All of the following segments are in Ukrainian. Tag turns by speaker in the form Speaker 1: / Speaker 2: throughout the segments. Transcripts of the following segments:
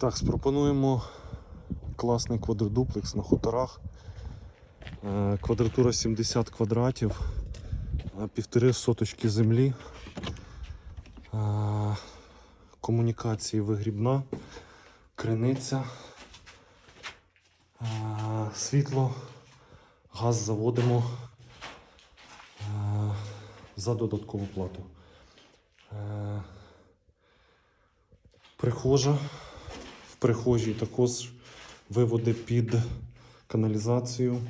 Speaker 1: Так, спропонуємо класний квадродуплекс на хуторах. Е, Квадратура 70 квадратів, е, півтори соточки землі. Е, Комунікації вигрібна, криниця, світло, газ заводимо за додаткову плату. Прихожа. Прихожій також виводи під каналізацію,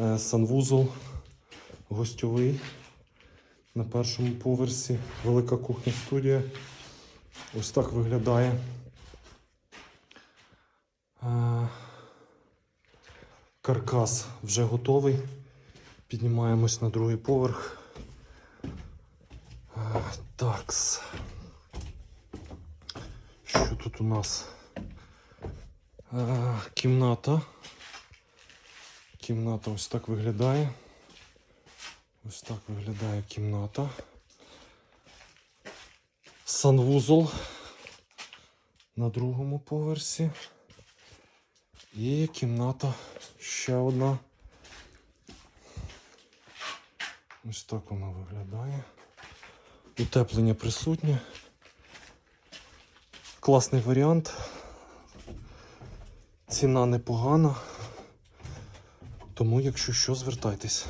Speaker 1: Е, санвузол гостьовий на першому поверсі, велика кухня студія. Ось так виглядає. Е, Каркас вже готовий. Піднімаємось на другий поверх. Е, Такс. Що тут у нас? Е, Кімната. Кімната ось так виглядає. Ось так виглядає кімната. Санвузол на другому поверсі. І кімната ще одна. Ось так вона виглядає. Утеплення присутнє. Класний варіант. Ціна непогана. Тому, якщо що, звертайтесь.